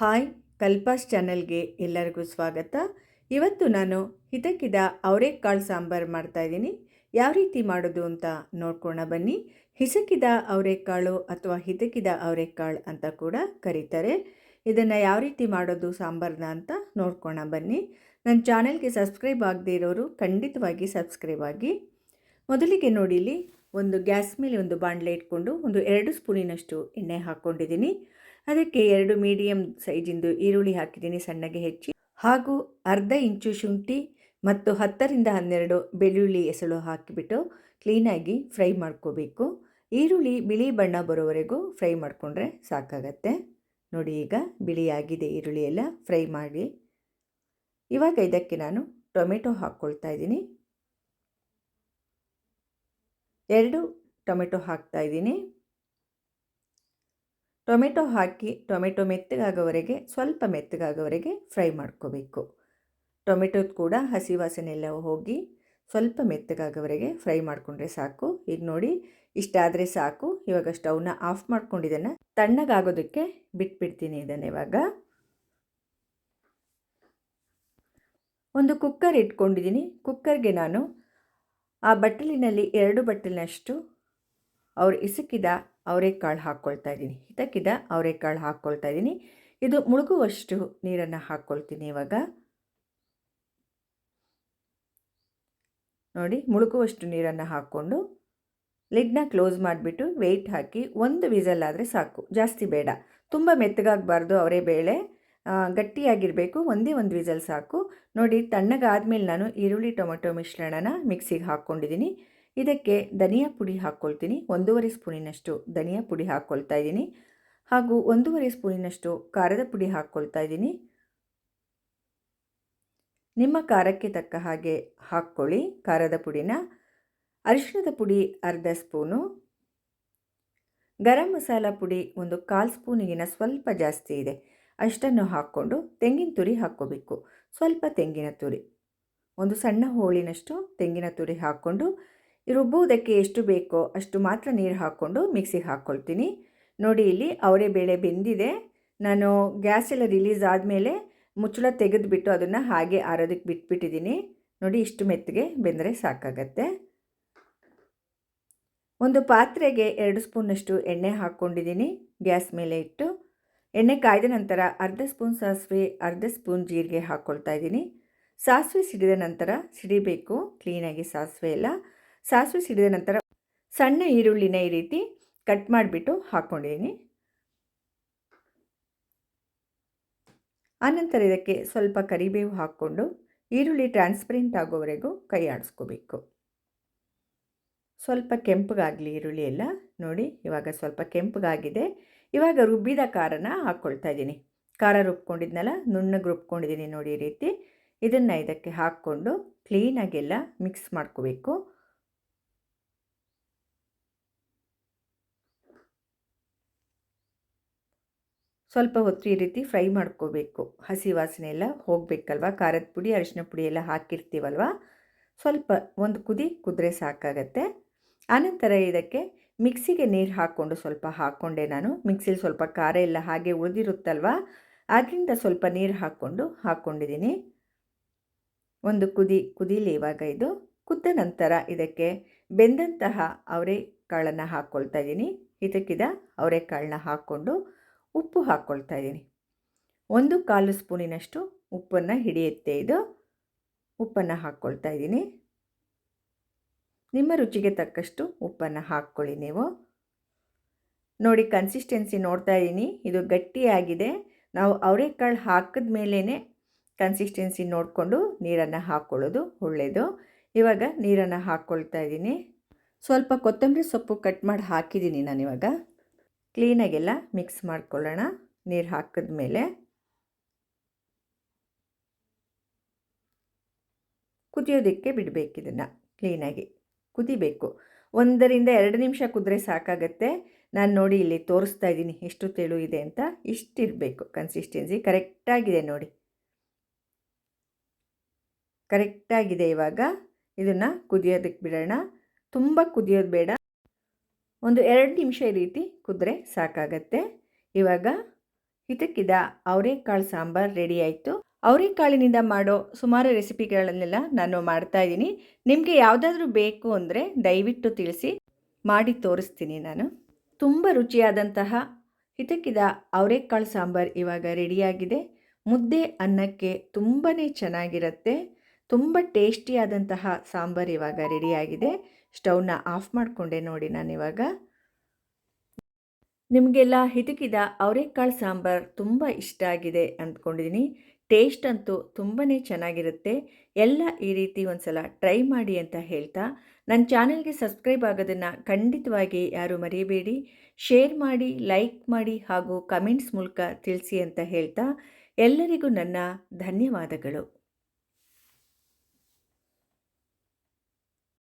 Hi ಕಲ್ಪಾಸ್ ಚಾನಲ್ಗೆ ಎಲ್ಲರಿಗೂ ಸ್ವಾಗತ. ಇವತ್ತು ನಾನು ಹಿತಕ್ಕಿದ ಅವರೆಕಾಳು ಸಾಂಬಾರು ಮಾಡ್ತಾಯಿದ್ದೀನಿ ಯಾವ ರೀತಿ ಮಾಡೋದು ಅಂತ ನೋಡ್ಕೋಣ ಬನ್ನಿ. ಹಿಸಕಿದ ಅವರೆಕಾಳು ಅಥವಾ ಹಿತಕ್ಕಿದ ಅವರೆಕಾಳು ಅಂತ ಕೂಡ ಕರೀತಾರೆ. ಇದನ್ನು ಯಾವ ರೀತಿ ಮಾಡೋದು ಸಾಂಬಾರನ್ನ ಅಂತ ನೋಡ್ಕೋಣ ಬನ್ನಿ. ನನ್ನ ಚಾನೆಲ್ಗೆ ಸಬ್ಸ್ಕ್ರೈಬ್ ಆಗದೇ ಇರೋರು ಖಂಡಿತವಾಗಿ ಸಬ್ಸ್ಕ್ರೈಬ್ ಆಗಿ. ಮೊದಲಿಗೆ ನೋಡಿಲಿ ಒಂದು ಗ್ಯಾಸ್ ಮೇಲೆ ಒಂದು ಬಾಣಲೆ ಇಟ್ಕೊಂಡು ಒಂದು ಎರಡು ಸ್ಪೂನಿನಷ್ಟು ಎಣ್ಣೆ ಹಾಕ್ಕೊಂಡಿದ್ದೀನಿ ಅದಕ್ಕೆ ಎರಡು ಮೀಡಿಯಂ ಸೈಜಿಂದು ಈರುಳ್ಳಿ ಹಾಕಿದ್ದೀನಿ, ಸಣ್ಣಗೆ ಹೆಚ್ಚಿ. ಹಾಗೂ ಅರ್ಧ ಇಂಚು ಶುಂಠಿ ಮತ್ತು ಹತ್ತರಿಂದ ಹನ್ನೆರಡು ಬೆಳ್ಳುಳ್ಳಿ ಎಸಳು ಹಾಕಿಬಿಟ್ಟು ಕ್ಲೀನಾಗಿ ಫ್ರೈ ಮಾಡ್ಕೋಬೇಕು. ಈರುಳ್ಳಿ ಬಿಳಿ ಬಣ್ಣ ಬರೋವರೆಗೂ ಫ್ರೈ ಮಾಡಿಕೊಂಡ್ರೆ ಸಾಕಾಗತ್ತೆ. ನೋಡಿ ಈಗ ಬಿಳಿಯಾಗಿದೆ ಈರುಳ್ಳಿ ಎಲ್ಲ ಫ್ರೈ ಮಾಡಿ. ಇವಾಗ ಇದಕ್ಕೆ ನಾನು ಟೊಮೆಟೊ ಹಾಕ್ಕೊಳ್ತಾ ಇದ್ದೀನಿ. ಎರಡು ಟೊಮೆಟೊ ಹಾಕ್ತಾ ಇದ್ದೀನಿ. ಟೊಮೆಟೊ ಹಾಕಿ ಟೊಮೆಟೊ ಮೆತ್ತಗಾಗೋವರೆಗೆ, ಸ್ವಲ್ಪ ಮೆತ್ತಗಾಗೋವರೆಗೆ ಫ್ರೈ ಮಾಡ್ಕೋಬೇಕು. ಟೊಮೆಟೊದು ಕೂಡ ಹಸಿ ವಾಸನೆಲ್ಲ ಹೋಗಿ ಸ್ವಲ್ಪ ಮೆತ್ತಗಾಗೋವರೆಗೆ ಫ್ರೈ ಮಾಡಿಕೊಂಡ್ರೆ ಸಾಕು. ಈಗ ನೋಡಿ ಇಷ್ಟಾದರೆ ಸಾಕು. ಇವಾಗ ಸ್ಟವ್ನ ಆಫ್ ಮಾಡ್ಕೊಂಡಿದ್ದನ್ನು ತಣ್ಣಗಾಗೋದಕ್ಕೆ ಬಿಟ್ಬಿಡ್ತೀನಿ ಇದನ್ನು ಇವಾಗ. ಒಂದು ಕುಕ್ಕರ್ ಇಟ್ಕೊಂಡಿದ್ದೀನಿ. ಕುಕ್ಕರ್ಗೆ ನಾನು ಆ ಬಟ್ಟಲಿನಲ್ಲಿ ಎರಡು ಬಟ್ಟಲಿನಷ್ಟು ಅವ್ರು ಇಸುಕಿದ ಅವರೆಕಾಳು ಹಾಕ್ಕೊಳ್ತಾ ಇದ್ದೀನಿ. ಹಿತಕ್ಕಿದ ಅವರೆಕಾಳು ಹಾಕ್ಕೊಳ್ತಾ ಇದ್ದೀನಿ. ಇದು ಮುಳುಗುವಷ್ಟು ನೀರನ್ನು ಹಾಕ್ಕೊಳ್ತೀನಿ ಇವಾಗ. ನೋಡಿ, ಮುಳುಗುವಷ್ಟು ನೀರನ್ನು ಹಾಕ್ಕೊಂಡು ಲಿಡ್ನ ಕ್ಲೋಸ್ ಮಾಡಿಬಿಟ್ಟು ವೆಯ್ಟ್ ಹಾಕಿ ಒಂದು ವಿಸಲ್ ಆದರೆ ಸಾಕು. ಜಾಸ್ತಿ ಬೇಡ. ತುಂಬ ಮೆತ್ತಗಾಗಬಾರ್ದು ಅವರೇ ಬೇಳೆ. ಗಟ್ಟಿಯಾಗಿರಬೇಕು. ಒಂದೇ ಒಂದು ವಿಸಲ್ ಸಾಕು. ನೋಡಿ, ತಣ್ಣಗಾದ್ಮೇಲೆ ನಾನು ಈರುಳ್ಳಿ, ಟೊಮೆಟೊ ಮಿಶ್ರಣನ ಮಿಕ್ಸಿಗೆ ಹಾಕ್ಕೊಂಡಿದ್ದೀನಿ ಇದಕ್ಕೆ ಧನಿಯಾ ಪುಡಿ ಹಾಕ್ಕೊಳ್ತೀನಿ. ಒಂದೂವರೆ ಸ್ಪೂನಿನಷ್ಟು ಧನಿಯಾ ಪುಡಿ ಹಾಕ್ಕೊಳ್ತಾ ಇದ್ದೀನಿ. ಹಾಗೂ ಒಂದೂವರೆ ಸ್ಪೂನಿನಷ್ಟು ಖಾರದ ಪುಡಿ ಹಾಕ್ಕೊಳ್ತಾ ಇದ್ದೀನಿ. ನಿಮ್ಮ ಖಾರಕ್ಕೆ ತಕ್ಕ ಹಾಗೆ ಹಾಕ್ಕೊಳ್ಳಿ. ಖಾರದ ಪುಡಿನ. ಅರಿಶಿಣದ ಪುಡಿ ಅರ್ಧ ಸ್ಪೂನು. ಗರಂ ಮಸಾಲ ಪುಡಿ ಒಂದು ಕಾಲು ಸ್ಪೂನಿಗಿನ ಸ್ವಲ್ಪ ಜಾಸ್ತಿ ಇದೆ. ಅಷ್ಟನ್ನು ಹಾಕ್ಕೊಂಡು ತೆಂಗಿನ ತುರಿ ಹಾಕ್ಕೋಬೇಕು. ಸ್ವಲ್ಪ ತೆಂಗಿನ ತುರಿ. ಒಂದು ಸಣ್ಣ ಹೋಳಿನಷ್ಟು ತೆಂಗಿನ ತುರಿ ಹಾಕ್ಕೊಂಡು ರುಬ್ಬುವುದಕ್ಕೆ ಎಷ್ಟು ಬೇಕೋ ಅಷ್ಟು ಮಾತ್ರ ನೀರು ಹಾಕ್ಕೊಂಡು ಮಿಕ್ಸಿಗೆ ಹಾಕ್ಕೊಳ್ತೀನಿ. ನೋಡಿ, ಇಲ್ಲಿ ಅವರೇ ಬೇಳೆ ಬೆಂದಿದೆ. ನಾನು ಗ್ಯಾಸ್ ಎಲ್ಲ ರಿಲೀಸ್ ಆದಮೇಲೆ ಮುಚ್ಚಳ ತೆಗೆದುಬಿಟ್ಟು ಅದನ್ನು ಹಾಗೆ ಆರೋದಕ್ಕೆ ಬಿಟ್ಬಿಟ್ಟಿದ್ದೀನಿ. ನೋಡಿ, ಇಷ್ಟು ಮೆತ್ತಗೆ ಬೆಂದರೆ ಸಾಕಾಗತ್ತೆ. ಒಂದು ಪಾತ್ರೆಗೆ ಎರಡು ಸ್ಪೂನಷ್ಟು ಎಣ್ಣೆ ಹಾಕ್ಕೊಂಡಿದ್ದೀನಿ ಗ್ಯಾಸ್ ಮೇಲೆ ಇಟ್ಟು. ಎಣ್ಣೆ ಕಾಯ್ದ ನಂತರ ಅರ್ಧ ಸ್ಪೂನ್ ಸಾಸಿವೆ, ಅರ್ಧ ಸ್ಪೂನ್ ಜೀರಿಗೆ ಹಾಕ್ಕೊಳ್ತಾ ಇದ್ದೀನಿ. ಸಾಸಿವೆ ಸಿಡಿದ ನಂತರ ಸಿಡಿಬೇಕು, ಕ್ಲೀನಾಗಿ ಸಾಸಿವೆ ಎಲ್ಲ. ಸಾಸಿವೆ ಸಿಡಿದ ನಂತರ ಸಣ್ಣ ಈರುಳ್ಳಿನ ಈ ರೀತಿ ಕಟ್ ಮಾಡಿಬಿಟ್ಟು ಹಾಕ್ಕೊಂಡಿದ್ದೀನಿ ಆನಂತರ ಇದಕ್ಕೆ ಸ್ವಲ್ಪ ಕರಿಬೇವು ಹಾಕ್ಕೊಂಡು ಈರುಳ್ಳಿ ಟ್ರಾನ್ಸ್ಪರೆಂಟ್ ಆಗೋವರೆಗೂ ಕೈ ಆಡಿಸ್ಕೋಬೇಕು. ಸ್ವಲ್ಪ ಕೆಂಪಗಾಗಲಿ ಈರುಳ್ಳಿ ಎಲ್ಲ. ನೋಡಿ, ಇವಾಗ ಸ್ವಲ್ಪ ಕೆಂಪಗಾಗಿದೆ. ಇವಾಗ ರುಬ್ಬಿದ ಖಾರನ ಹಾಕ್ಕೊಳ್ತಾ ಇದ್ದೀನಿ ಖಾರ ರುಬ್ಕೊಂಡಿದ್ನಲ್ಲ, ನುಣ್ಣಗೆ ರುಬ್ಕೊಂಡಿದ್ದೀನಿ ನೋಡಿ ಈ ರೀತಿ. ಇದನ್ನು ಇದಕ್ಕೆ ಹಾಕ್ಕೊಂಡು ಕ್ಲೀನಾಗೆಲ್ಲ ಮಿಕ್ಸ್ ಮಾಡ್ಕೋಬೇಕು. ಸ್ವಲ್ಪ ಹೊತ್ತು ಈ ರೀತಿ ಫ್ರೈ ಮಾಡ್ಕೋಬೇಕು. ಹಸಿ ವಾಸನೆ ಎಲ್ಲ ಹೋಗಬೇಕಲ್ವ? ಖಾರದ ಪುಡಿ, ಅರಿಶಿನ ಪುಡಿ ಎಲ್ಲ ಹಾಕಿರ್ತೀವಲ್ವ? ಸ್ವಲ್ಪ ಒಂದು ಕುದಿ ಕುದ್ರೆ ಸಾಕಾಗತ್ತೆ. ಆನಂತರ ಇದಕ್ಕೆ ಮಿಕ್ಸಿಗೆ ನೀರು ಹಾಕ್ಕೊಂಡು ಸ್ವಲ್ಪ ಹಾಕ್ಕೊಂಡೆ ನಾನು. ಮಿಕ್ಸಿಲಿ ಸ್ವಲ್ಪ ಖಾರ ಎಲ್ಲ ಹಾಗೆ ಉಳಿದಿರುತ್ತಲ್ವ? ಆದ್ದರಿಂದ ಸ್ವಲ್ಪ ನೀರು ಹಾಕ್ಕೊಂಡು ಹಾಕ್ಕೊಂಡಿದ್ದೀನಿ ಒಂದು ಕುದಿ ಕುದೀಲಿ ಇವಾಗ ಇದು. ಕುದ್ದ ನಂತರ ಇದಕ್ಕೆ ಬೆಂದಂತಹ ಅವರೆಕಾಳನ್ನು ಹಾಕ್ಕೊಳ್ತಾ ಇದ್ದೀನಿ ಇದಕ್ಕಿದ ಅವರೆಕಾಳನ್ನ ಹಾಕ್ಕೊಂಡು ಉಪ್ಪು ಹಾಕ್ಕೊಳ್ತಾ ಇದ್ದೀನಿ. ಒಂದು ಕಾಲು ಸ್ಪೂನಿನಷ್ಟು ಉಪ್ಪನ್ನು ಹಿಡಿಯುತ್ತೆ ಇದು. ಉಪ್ಪನ್ನು ಹಾಕ್ಕೊಳ್ತಾ ಇದ್ದೀನಿ. ನಿಮ್ಮ ರುಚಿಗೆ ತಕ್ಕಷ್ಟು ಉಪ್ಪನ್ನು ಹಾಕ್ಕೊಳ್ಳಿ ನೀವು. ನೋಡಿ ಕನ್ಸಿಸ್ಟೆನ್ಸಿ ನೋಡ್ತಾ ಇದ್ದೀನಿ. ಇದು ಗಟ್ಟಿಯಾಗಿದೆ. ನಾವು ಅವರೆಕಾಳು ಹಾಕಿದ ಮೇಲೇ ಕನ್ಸಿಸ್ಟೆನ್ಸಿ ನೋಡಿಕೊಂಡು ನೀರನ್ನು ಹಾಕ್ಕೊಳ್ಳೋದು ಒಳ್ಳೆಯದು ಇವಾಗ ನೀರನ್ನು ಹಾಕ್ಕೊಳ್ತಾ ಇದ್ದೀನಿ. ಸ್ವಲ್ಪ ಕೊತ್ತಂಬರಿ ಸೊಪ್ಪು ಕಟ್ ಮಾಡಿ ಹಾಕಿದ್ದೀನಿ ನಾನಿವಾಗ. ಕ್ಲೀನಾಗೆಲ್ಲ ಮಿಕ್ಸ್ ಮಾಡ್ಕೊಳ್ಳೋಣ. ನೀರು ಹಾಕಿದ ಮೇಲೆ ಕುದಿಯೋದಕ್ಕೆ ಬಿಡಬೇಕು ಇದನ್ನು ಕ್ಲೀನಾಗಿ ಕುದಿಬೇಕು. ಒಂದರಿಂದ ಎರಡು ನಿಮಿಷ ಕುದ್ರೆ ಸಾಕಾಗತ್ತೆ. ನಾನು ನೋಡಿ ಇಲ್ಲಿ ತೋರಿಸ್ತಾ ಇದ್ದೀನಿ ಎಷ್ಟು ತೆಳು ಇದೆ ಅಂತ. ಇಷ್ಟಿರಬೇಕು ಕನ್ಸಿಸ್ಟೆನ್ಸಿ ಕರೆಕ್ಟಾಗಿದೆ ನೋಡಿ. ಕರೆಕ್ಟಾಗಿದೆ ಇವಾಗ. ಇದನ್ನು ಕುದಿಯೋದಕ್ಕೆ ಬಿಡೋಣ. ತುಂಬ ಕುದಿಯೋದು ಬೇಡ. ಒಂದು ಎರಡು ನಿಮಿಷ ಈ ರೀತಿ ಕುದ್ರೆ ಸಾಕಾಗತ್ತೆ. ಇವಾಗ ಹಿತಕ್ಕಿದ ಅವರೆಕಾಳು ಸಾಂಬಾರ್ ರೆಡಿ ಆಯಿತು. ಅವರೆಕಾಳಿನಿಂದ ಮಾಡೋ ಸುಮಾರು ರೆಸಿಪಿಗಳನ್ನೆಲ್ಲ ನಾನು ಮಾಡ್ತಾ ಇದ್ದೀನಿ. ನಿಮಗೆ ಯಾವುದಾದ್ರೂ ಬೇಕು ಅಂದರೆ ದಯವಿಟ್ಟು ತಿಳಿಸಿ, ಮಾಡಿ ತೋರಿಸ್ತೀನಿ ನಾನು. ತುಂಬ ರುಚಿಯಾದಂತಹ ಹಿತಕ್ಕಿದ ಅವರೆಕಾಳು ಸಾಂಬಾರ್ ಇವಾಗ ರೆಡಿಯಾಗಿದೆ. ಮುದ್ದೆ ಅನ್ನಕ್ಕೆ ತುಂಬಾ ಚೆನ್ನಾಗಿರುತ್ತೆ. ತುಂಬ ಟೇಸ್ಟಿಯಾದಂತಹ ಸಾಂಬಾರು ಇವಾಗ ರೆಡಿಯಾಗಿದೆ. ಸ್ಟವ್ನ ಆಫ್ ಮಾಡಿಕೊಂಡೆ ನೋಡಿ ನಾನಿವಾಗ ನಿಮಗೆಲ್ಲ ಹಿತಕಿದ ಅವರೆಕಾಳು ಸಾಂಬಾರು ತುಂಬ ಇಷ್ಟ ಆಗಿದೆ ಅಂದ್ಕೊಂಡಿದ್ದೀನಿ ಟೇಸ್ಟ್ ಅಂತೂ ತುಂಬಾ ಚೆನ್ನಾಗಿರುತ್ತೆ. ಎಲ್ಲ ಈ ರೀತಿ ಒಂದು ಸಲ ಟ್ರೈ ಮಾಡಿ ಅಂತ ಹೇಳ್ತಾ, ನನ್ನ ಚಾನಲ್ಗೆ ಸಬ್ಸ್ಕ್ರೈಬ್ ಆಗೋದನ್ನು ಖಂಡಿತವಾಗಿ ಯಾರೂ ಮರೆಯಬೇಡಿ ಶೇರ್ ಮಾಡಿ, ಲೈಕ್ ಮಾಡಿ ಹಾಗೂ ಕಮೆಂಟ್ಸ್ ಮೂಲಕ ತಿಳಿಸಿ ಅಂತ ಹೇಳ್ತಾ, ಎಲ್ಲರಿಗೂ ನನ್ನ ಧನ್ಯವಾದಗಳು.